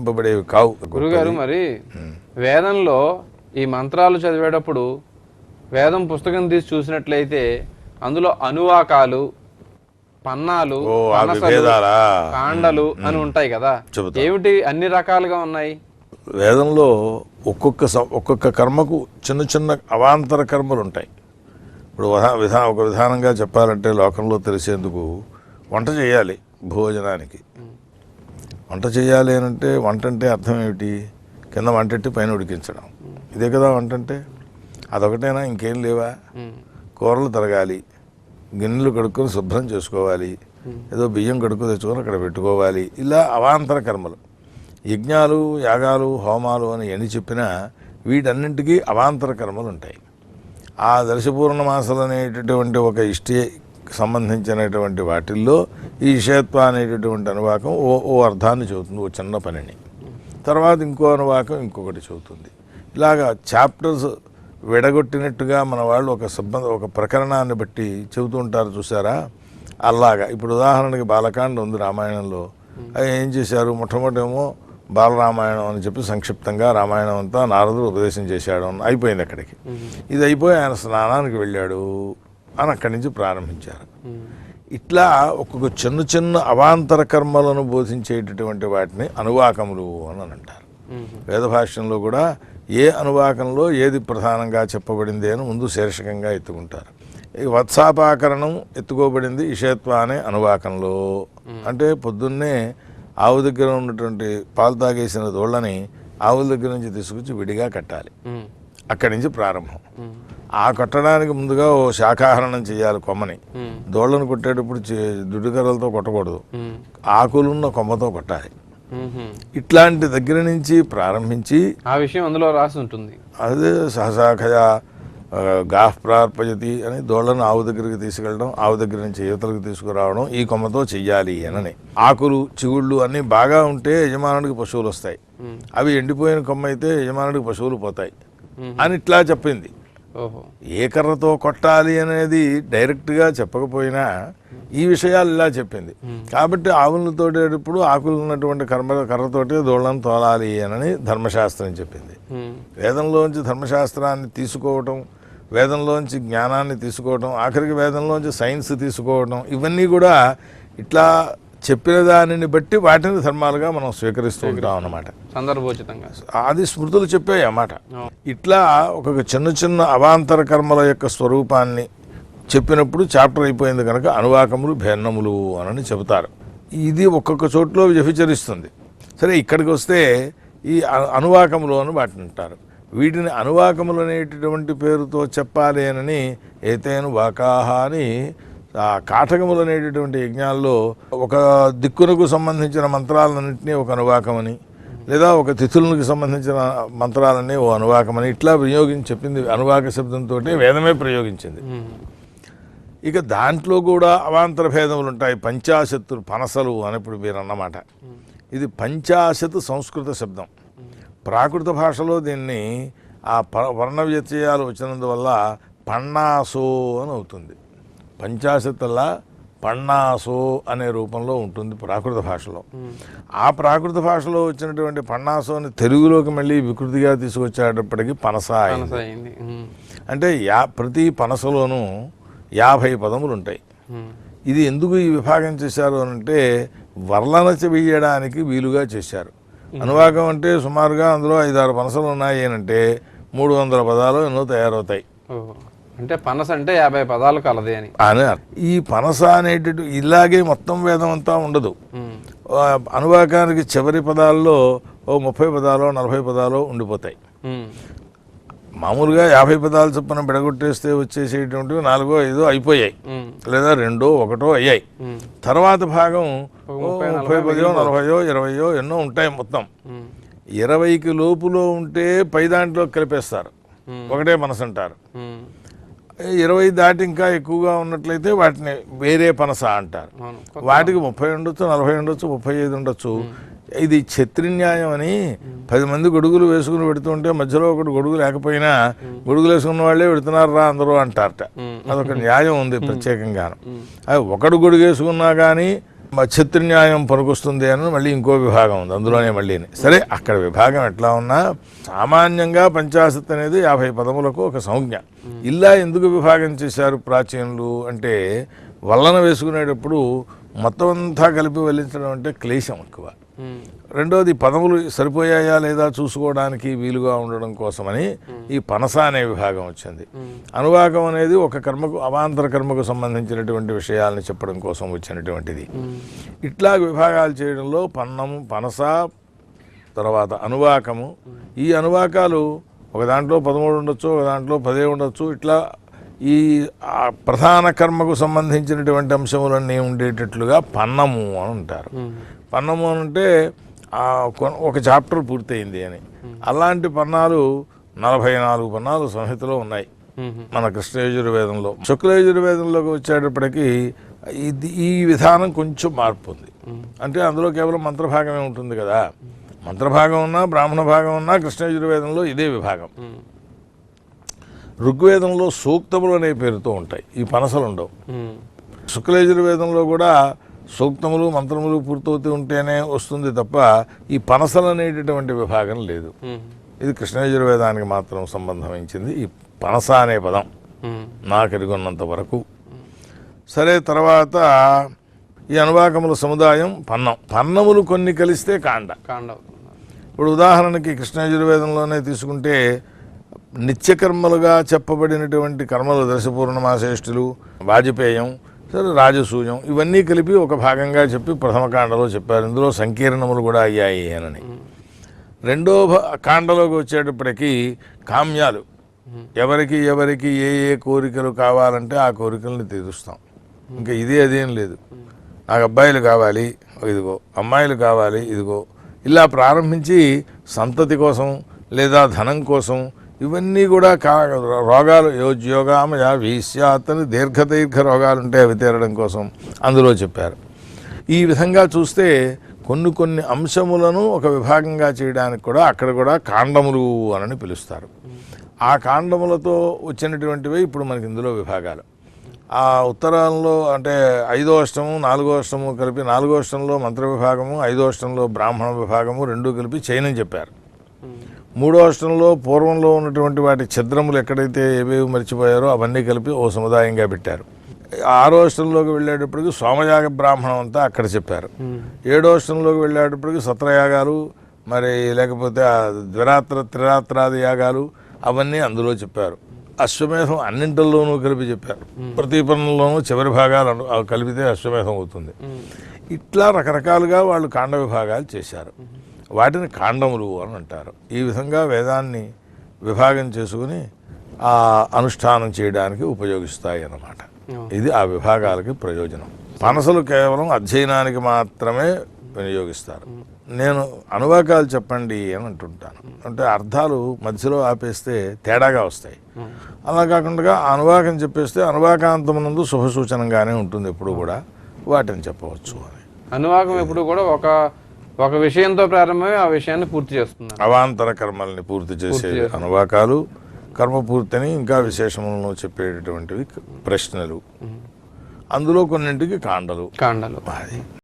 పంపబడేవి కావు గురుగారు మరి వేదంలో ఈ మంత్రాలు చదివేటప్పుడు వేదం పుస్తకం తీసి చూసినట్లయితే అందులో అనువాకాలు పన్నాలు కాండలు అని ఉంటాయి కదా. ఏమిటి అన్ని రకాలుగా ఉన్నాయి? వేదంలో ఒక్కొక్క ఒక్కొక్క కర్మకు చిన్న చిన్న అవాంతర కర్మలు ఉంటాయి. ఇప్పుడు విధా ఒక విధానంగా చెప్పాలంటే లోకంలో తెలిసేందుకు వంట చేయాలి భోజనానికి. వంట చేయాలి అని అంటే వంట అంటే అర్థం ఏమిటి? కింద వంటెట్టి పైన ఉడికించడం. ఇదే కదా వంట అంటే? అదొకటేనా? ఇంకేం లేవా? కూరలు తరగాలి. గిన్నెలు కడుక్కొని శుభ్రం చేసుకోవాలి. ఏదో బియ్యం కడుక్కు తెచ్చుకొని అక్కడ పెట్టుకోవాలి. ఇలా అవాంతర కర్మలు. యజ్ఞాలు యాగాలు హోమాలు అని ఎన్ని చెప్పినా వీటన్నింటికీ అవాంతర కర్మలు ఉంటాయి. ఆ దర్శపూర్ణ మాసాలు అనేటటువంటి ఒక ఇష్టి సంబంధించినటువంటి వాటిల్లో ఈ ఇషయత్వ అనేటటువంటి అనువాకం ఓ ఓ అర్థాన్ని చెబుతుంది ఓ చిన్న పనిని. తర్వాత ఇంకో అనువాకం ఇంకొకటి చెబుతుంది. ఇలాగా చాప్టర్స్ విడగొట్టినట్టుగా మన వాళ్ళు ఒక సంబంధ ఒక ప్రకరణాన్ని బట్టి చెబుతూ ఉంటారు చూసారా? అలాగా ఇప్పుడు ఉదాహరణకి బాలకాండ ఉంది రామాయణంలో. అది ఏం చేశారు? మొట్టమొదటేమో బాలరామాయణం అని చెప్పి సంక్షిప్తంగా రామాయణం అంతా నారదుడు ఉపదేశం చేశాడు అని అయిపోయింది అక్కడికి. ఇది అయిపోయి ఆయన స్నానానికి వెళ్ళాడు. అని అక్కడి నుంచి ప్రారంభించారు. ఇట్లా ఒక్కొక్క చిన్న చిన్న అవాంతర కర్మలను బోధించేటటువంటి వాటిని అనువాకములు అని అంటారు. వేద భాష్యంలో కూడా ఏ అనువాకంలో ఏది ప్రధానంగా చెప్పబడింది అని ముందు శీర్షకంగా ఎత్తుకుంటారు. ఈ వత్సాపాకరణం ఎత్తుకోబడింది ఇషయత్వ అనే అనువాకంలో. అంటే పొద్దున్నే ఆవు దగ్గర ఉన్నటువంటి పాలు తాగేసిన దోళ్ళని ఆవుల దగ్గర నుంచి తీసుకొచ్చి విడిగా కట్టాలి. అక్కడి నుంచి ప్రారంభం. ఆ కట్టడానికి ముందుగా ఓ శాఖాహరణం చేయాలి కొమ్మని. దోళ్ళను కొట్టేటప్పుడు దుడ్డుకర్రలతో కొట్టకూడదు. ఆకులున్న కొమ్మతో కొట్టాలి. ఇట్లాంటి దగ్గర నుంచి ప్రారంభించి ఆ విషయం అందులో రాసి ఉంటుంది. అదే సహసాఖయ ఆ, గాహ్ ప్రార్పయతి అని దోళ్ళను ఆవు దగ్గరికి తీసుకెళ్ళడం ఆవు దగ్గర నుంచి యువతలకు తీసుకురావడం ఈ కొమ్మతో చెయ్యాలి అనని. ఆకులు చిగుళ్ళు అన్నీ బాగా ఉంటే యజమానుడికి పశువులు వస్తాయి. అవి ఎండిపోయిన కొమ్మ అయితే యజమానుడికి పశువులు పోతాయి. అని ఇట్లా చెప్పింది. ఏ కర్రతో కొట్టాలి అనేది డైరెక్ట్గా చెప్పకపోయినా ఈ విషయాలు ఇలా చెప్పింది. కాబట్టి ఆవులను తోడేటప్పుడు ఆకులు ఉన్నటువంటి కర్మ కర్రతోటి దోళ్ళను తోలాలి అని ధర్మశాస్త్రం చెప్పింది. వేదంలోంచి ధర్మశాస్త్రాన్ని తీసుకోవటం వేదంలోంచి జ్ఞానాన్ని తీసుకోవటం ఆఖరికి వేదంలోంచి సైన్స్ తీసుకోవటం ఇవన్నీ కూడా ఇట్లా చెప్పిన దానిని బట్టి వాటిని ధర్మాలుగా మనం స్వీకరిస్తూ ఉంటాం అన్నమాట. సందర్భోచితంగా. అది స్మృతులు చెప్పాయి అన్నమాట. ఇట్లా ఒక చిన్న చిన్న అవాంతర కర్మల యొక్క స్వరూపాన్ని చెప్పినప్పుడు చాప్టర్ అయిపోయింది కనుక అనువాకములు భిన్నములు అని చెబుతారు. ఇది ఒక్కొక్క చోట్లో వ్యభిచరిస్తుంది. సరే ఇక్కడికి వస్తే ఈ అనువాకములు అని వాటిని అంటారు. వీటిని అనువాకములు అనేటటువంటి పేరుతో చెప్పాలి అని ఏతేను వాకాహ అని ఆ కాటకములు అనేటటువంటి యజ్ఞాల్లో ఒక దిక్కునకు సంబంధించిన మంత్రాలన్నింటినీ ఒక అనువాకమని లేదా ఒక తిథులకు సంబంధించిన మంత్రాలన్నీ ఓ అనువాకమని ఇట్లా ప్రయోగించి చెప్పింది అనువాక శబ్దంతో వేదమే ప్రయోగించింది. ఇక దాంట్లో కూడా అవాంతర భేదములు ఉంటాయి పంచాశత్తు పనసలు అని ఇప్పుడు మీరు అన్నమాట ఇది పంచాశత్ సంస్కృత శబ్దం. ప్రాకృత భాషలో దీన్ని ఆ ప- వర్ణ వ్యత్యయాలు వచ్చినందువల్ల పన్నాసో అని అవుతుంది. పంచాశత్తులా పన్నాసో అనే రూపంలో ఉంటుంది ప్రాకృత భాషలో. ఆ ప్రాకృత భాషలో వచ్చినటువంటి పన్నాసోని తెలుగులోకి మళ్ళీ వికృతిగా తీసుకొచ్చేటప్పటికి పనస అయింది. అంటే యా ప్రతి పనసలోనూ యాభై పదములు ఉంటాయి ఇది ఎందుకు ఈ విభాగం చేశారు అని అంటే వర్ణన వేయడానికి వీలుగా చేశారు. అనువాకం అంటే సుమారుగా అందులో ఐదారు పనసలు ఉన్నాయి అంటే మూడు వందల పదాలు ఎన్నో తయారవుతాయి. అంటే పనస అంటే యాభై పదాలు కలది అని. ఈ పనస అనేటటు ఇలాగే మొత్తం వేదం అంతా ఉండదు. అనువాకానికి చివరి పదాల్లో ఓ ముప్పై పదాలు నలభై పదాలు ఉండిపోతాయి. మామూలుగా యాభై పదాలు చొప్పున బిడగొట్టేస్తే వచ్చేసేటువంటివి నాలుగో ఐదో అయిపోయాయి. లేదా రెండో ఒకటో అయ్యాయి. తర్వాత భాగం ముప్పై, పదో నలభయో ఇరవయో ఎన్నో ఉంటాయి మొత్తం. ఇరవైకి లోపులో ఉంటే పై దాంట్లో కలిపేస్తారు. ఒకటే మనసు అంటారు. ఇరవై దాటి ఇంకా ఎక్కువగా ఉన్నట్లయితే వాటిని వేరే పనస అంటారు. వాటికి ముప్పై ఉండొచ్చు నలభై ఉండొచ్చు ముప్పై ఐదు ఉండొచ్చు. ఇది ఛత్రిన్యాయం అని పది మంది గొడుగులు వేసుకుని పెడుతుంటే మధ్యలో ఒకటి గొడుగు లేకపోయినా గొడుగులు వేసుకున్న వాళ్ళే పెడుతున్నారు రా అందరూ అంటారట. అదొక న్యాయం ఉంది ప్రత్యేకంగా అది ఒకడు గొడుగు వేసుకున్నా కానీ మ- ఛత్రన్యాయం పనికొస్తుంది అని మళ్ళీ ఇంకో విభాగం ఉంది అందులోనే మళ్ళీ సరే అక్కడ విభాగం ఎట్లా ఉన్నా సామాన్యంగా పంచాశత్ అనేది యాభై పదములకు ఒక సంజ్ఞ. ఇలా ఎందుకు విభాగం చేశారు ప్రాచీనులు? అంటే వల్లన వేసుకునేటప్పుడు మొత్తం అంతా కలిపి వెళ్ళించడం అంటే క్లేశం ఎక్కువ. ఉమ్, రెండోది పదములు సరిపోయాయా లేదా చూసుకోవడానికి వీలుగా ఉండడం కోసమని ఈ పనస అనే విభాగం వచ్చింది. అనువాకం అనేది ఒక కర్మకు అవాంతర కర్మకు సంబంధించినటువంటి విషయాలను చెప్పడం కోసం వచ్చినటువంటిది. ఇట్లా విభాగాలు చేయడంలో పన్నము పనస తర్వాత అనువాకము. ఈ అనువాకాలు ఒక దాంట్లో పదమూడు ఉండొచ్చు ఒక దాంట్లో పదే ఉండొచ్చు ఇట్లా ఈ ప్రధాన కర్మకు సంబంధించినటువంటి అంశములన్నీ ఉండేటట్లుగా పన్నము అని ఉంటారు. పన్నము అని అంటే ఒక చాప్టర్ పూర్తయింది అని. అలాంటి పన్నాలు నలభై నాలుగు పన్నాలు సంహితలో ఉన్నాయి. మన కృష్ణయజుర్వేదంలో. శుక్లయజుర్వేదంలోకి వచ్చేటప్పటికి ఇది ఈ విధానం కొంచెం మార్పు ఉంది అంటే అందులో కేవలం మంత్రభాగమే ఉంటుంది కదా. మంత్రభాగం ఉన్నా బ్రాహ్మణ భాగం ఉన్నా కృష్ణయజుర్వేదంలో ఇదే విభాగం. ఋగ్వేదంలో సూక్తములు అనే పేరుతో ఉంటాయి. ఈ పనసలు ఉండవు. శుక్లయజుర్వేదంలో కూడా సూక్తములు మంత్రములు పూర్తవుతూ ఉంటేనే వస్తుంది తప్ప ఈ పనసలు అనేటటువంటి విభాగం లేదు. ఇది కృష్ణయజుర్వేదానికి మాత్రం సంబంధించింది ఈ పనస అనే పదం ఉమ్, నాకు ఎరుగున్నంత వరకు. సరే తర్వాత ఈ అనువాకముల సముదాయం పన్నం. పన్నములు కొన్ని కలిస్తే కాండ. కాండ ఇప్పుడు ఉదాహరణకి కృష్ణయజుర్వేదంలోనే తీసుకుంటే నిత్యకర్మలుగా చెప్పబడినటువంటి కర్మలు దశపూర్ణమాశ్రేష్ఠులు వాజపేయం సరే రాజసూయం ఇవన్నీ కలిపి ఒక భాగంగా చెప్పి ప్రథమ కాండలో చెప్పారు. ఇందులో సంకీర్ణములు కూడా అయ్యాయి అని. రెండో కాండలోకి వచ్చేటప్పటికీ కామ్యాలు. ఎవరికి ఎవరికి ఏ ఏ కోరికలు కావాలంటే ఆ కోరికల్ని తీరుస్తాం. ఇంకా ఇదే అదేం లేదు. నాకు అబ్బాయిలు కావాలి ఇదిగో. అమ్మాయిలు కావాలి ఇదిగో. ఇలా ప్రారంభించి సంతతి కోసం లేదా ధనం కోసం ఇవన్నీ కూడా కా రోగాలు యోగామయ వీస్యాతని దీర్ఘ దీర్ఘ రోగాలు ఉంటాయి అవి తీరడం కోసం అందులో చెప్పారు. ఈ విధంగా చూస్తే కొన్ని కొన్ని అంశములను ఒక విభాగంగా చేయడానికి కూడా అక్కడ కూడా కాండములు అని పిలుస్తారు. ఆ కాండములతో వచ్చినటువంటివే ఇప్పుడు మనకి ఇందులో విభాగాలు. ఆ ఉత్తరంలో అంటే ఐదో అష్టము నాలుగో అష్టము కలిపి నాలుగో అష్టంలో మంత్ర విభాగము ఐదో అష్టంలో బ్రాహ్మణ విభాగము రెండు కలిపి చైనం చెప్పారు. మూడో అష్టంలో పూర్వంలో ఉన్నటువంటి వాటి ఛద్రములు ఎక్కడైతే ఏవేవి మర్చిపోయారో అవన్నీ కలిపి ఓ సముదాయంగా పెట్టారు. ఆరో అష్టంలోకి వెళ్ళేటప్పటికి సోమయాగ బ్రాహ్మణం అంతా అక్కడ చెప్పారు. ఉమ్, ఏడో అష్టంలోకి వెళ్ళేటప్పటికి సత్రయాగాలు మరి లేకపోతే ద్విరాత్ర త్రిరాత్రాది యాగాలు అవన్నీ అందులో చెప్పారు. అశ్వమేధం అన్నింటిల్లోనూ కలిపి చెప్పారు. ప్రతి పనుల్లోనూ చివరి భాగాలు కలిపితే అశ్వమేధం అవుతుంది. ఉమ్, ఇట్లా రకరకాలుగా వాళ్ళు కాండ విభాగాలు చేశారు. వాటిని కాండములు అని అంటారు. ఈ విధంగా వేదాన్ని విభాగం చేసుకుని ఆ అనుష్ఠానం చేయడానికి ఉపయోగిస్తాయి అన్నమాట. ఇది ఆ విభాగాలకి ప్రయోజనం. పనసలు కేవలం అధ్యయనానికి మాత్రమే వినియోగిస్తారు. నేను అనువాకాలు చెప్పండి అని అంటుంటాను. అంటే అర్థాలు మధ్యలో ఆపేస్తే తేడాగా వస్తాయి. అలా కాకుండా అనువాకం చెప్పేస్తే అనువాకాంతమునందు శుభ సూచనంగానే ఉంటుంది ఎప్పుడు కూడా. వాటిని చెప్పవచ్చు అని. అనువాకం ఎప్పుడు కూడా ఒక ఒక విషయంతో ప్రారంభమై ఆ విషయాన్ని పూర్తి చేస్తున్నారు. అవాంతర కర్మల్ని పూర్తి చేసే అనువాకాలు కర్మ పూర్తిని ఇంకా విశేషములను చెప్పేటటువంటివి ప్రశ్నలు. అందులో కొన్నింటికి కాండలు. కాండలు. అది.